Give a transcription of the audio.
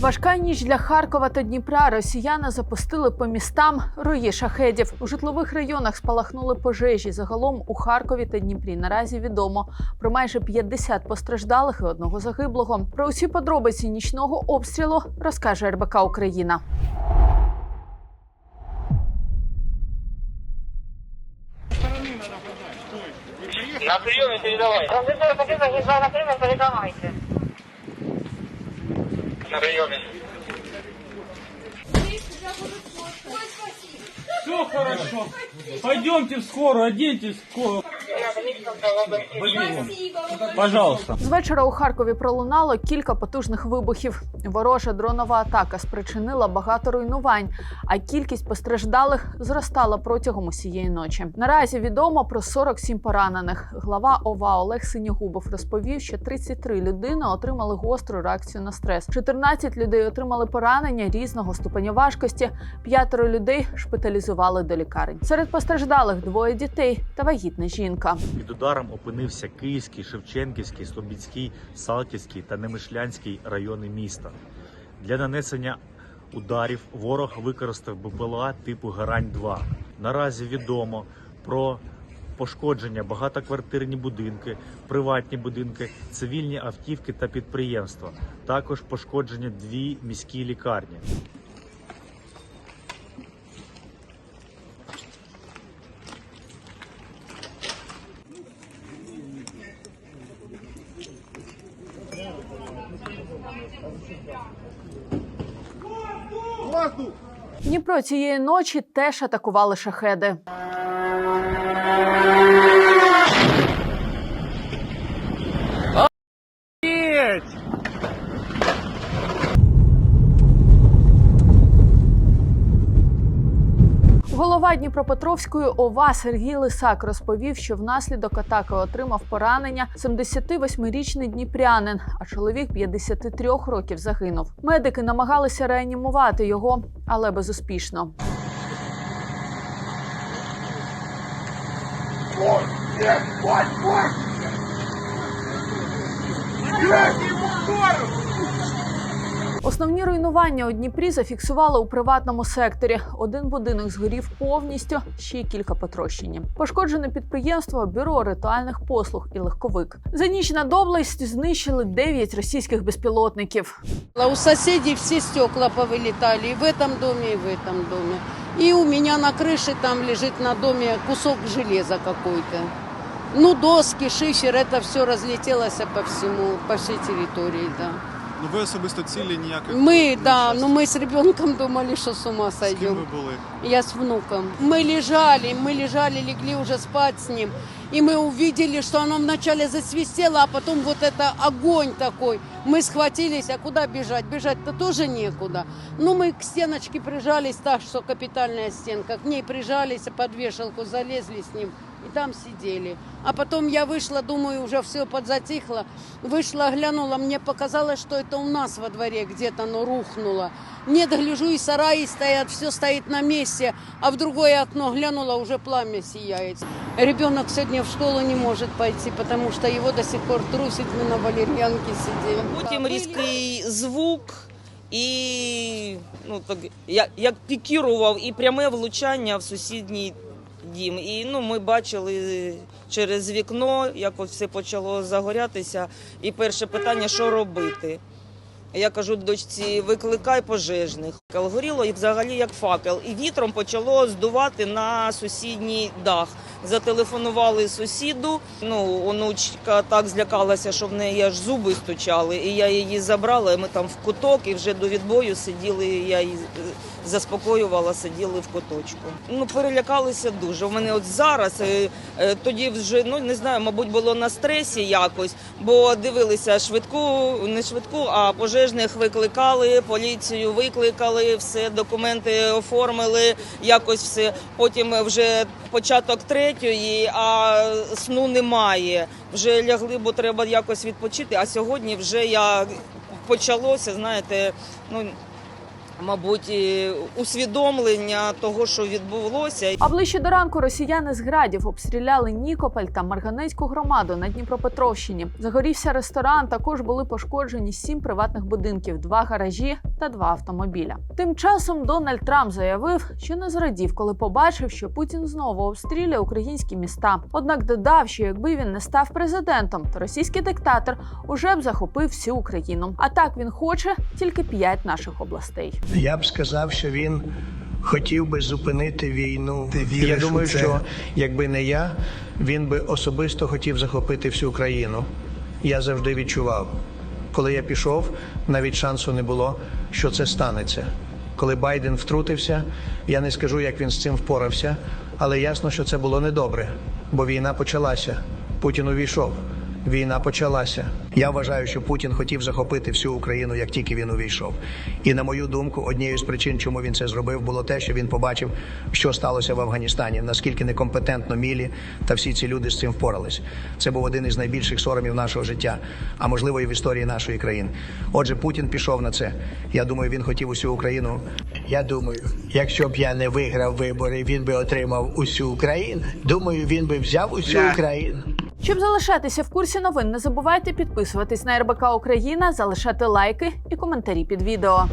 Важка ніч для Харкова та Дніпра. Росіяни запустили по містам рої шахедів. У житлових районах спалахнули пожежі. Загалом у Харкові та Дніпрі наразі відомо про майже 50 постраждалих і одного загиблого. Про усі подробиці нічного обстрілу розкаже РБК Україна. На приеме передавай. Компьютер потрібно на прийом, передавайте. На приеме. Все хорошо. Пойдемте в скорую, оденьтесь в скорую. Пожалуйста. З вечора у Харкові пролунало кілька потужних вибухів. Ворожа дронова атака спричинила багато руйнувань, а кількість постраждалих зростала протягом усієї ночі. Наразі відомо про 47 поранених. Глава ОВА Олег Синігубов розповів, що 33 людини отримали гостру реакцію на стрес. 14 людей отримали поранення різного ступеня важкості. П'ятеро людей шпиталізували до лікарень. Серед постраждалих двоє дітей та вагітна жінка. Під ударом опинився Київський, Шевченківський, Слобідський, Салтівський та Немишлянський райони міста. Для нанесення ударів ворог використав БПЛА типу Гарань-2. Наразі відомо про пошкодження багатоквартирні будинки, приватні будинки, цивільні автівки та підприємства. Також пошкодження дві міські лікарні. Дніпро цієї ночі теж атакували шахеди. Голова Дніпропетровської ОВА Сергій Лисак розповів, що внаслідок атаки отримав поранення 78-річний дніпрянин, а чоловік 53 років загинув. Медики намагалися реанімувати його, але безуспішно. Основні руйнування у Дніпрі зафіксували у приватному секторі. Один будинок згорів повністю, ще й кілька потрощені. Пошкоджене підприємство, бюро ритуальних послуг і легковик. За ніч над область знищили 9 російських безпілотників. А У соседей все стекла повылетали и в этом доме, и в этом доме. И у меня на крыше там лежит на доме кусок железа какой-то. Ну, доски, шифер, это все разлетелось по всему, по всей территории, да. Ну ви особисто цілі ніяких. Мы, не да, щас- ну мы с ребенком думали, что с ума З ким сойдем. ви були? Я с внуком. Мы лежали, мы лежали, легли уже спать с ним. И мы увидели, что оно вначале засвистело, а потом вот это огонь такой. Мы схватились, а куда бежать? Бежать-то тоже некуда. Ну, мы к стеночке прижались, так что капитальная стенка. К ней прижались, под вешалку залезли с ним. И там сидели. А потом я вышла, думаю, уже все подзатихло. Вышла, глянула, мне показалось, что это у нас во дворе где-то оно рухнуло. Нет, гляжу, и сараи стоят, все стоит на месте, а в другое окно глянула, уже пламя сияет. Ребенок сегодня в школу не может пойти, потому что его до сих пор трусит, мы на валерьянке сидим. Потім різкий звук і ну так як, як пікірував і пряме влучання в сусідній дім. І ну ми бачили через вікно, як ось все почало загорятися. І перше питання, що робити. Я кажу дочці, викликай пожежних. Горіло і взагалі як факел. І вітром почало здувати на сусідній дах. Зателефонували сусіду. Ну, онучка так злякалася, що в неї аж зуби стучали. І я її забрала. і Ми там в куток і вже до відбою сиділи. Я її заспокоювала, сиділи в куточку. Ну, перелякалися дуже. У мене от зараз е, е, тоді вже ну не знаю, мабуть, було на стресі якось, бо дивилися швидку, не швидку, а пожежних викликали, поліцію викликали, все документи оформили, якось все. Потім вже початок третьої, а сну немає. Вже лягли, бо треба якось відпочити. А сьогодні вже я почалося, знаєте, ну мабуть, усвідомлення того, що відбулося. А ближче до ранку росіяни з градів обстріляли Нікополь та Марганецьку громаду на Дніпропетровщині. Загорівся ресторан. Також були пошкоджені сім приватних будинків, два гаражі та два автомобіля. Тим часом Дональд Трамп заявив, що не зрадів, коли побачив, що Путін знову обстрілює українські міста. Однак додав, що якби він не став президентом, то російський диктатор уже б захопив всю Україну. А так він хоче тільки п'ять наших областей. Я б сказав, що він хотів би зупинити війну. я думаю, що якби не я, він би особисто хотів захопити всю країну. Я завжди відчував. Коли я пішов, навіть шансу не було, що це станеться. Коли Байден втрутився, я не скажу, як він з цим впорався, але ясно, що це було недобре, бо війна почалася. Путін увійшов. Війна почалася. Я вважаю, що Путін хотів захопити всю Україну, як тільки він увійшов. І на мою думку, однією з причин, чому він це зробив, було те, що він побачив, що сталося в Афганістані, наскільки некомпетентно Мілі та всі ці люди з цим впорались. Це був один із найбільших соромів нашого життя, а можливо і в історії нашої країни. Отже, Путін пішов на це. Я думаю, він хотів усю Україну. Я думаю, якщо б я не виграв вибори, він би отримав усю Україну. Думаю, він би взяв усю Україну. Щоб залишатися в курсі новин, не забувайте підписуватись на РБК Україна, залишати лайки і коментарі під відео.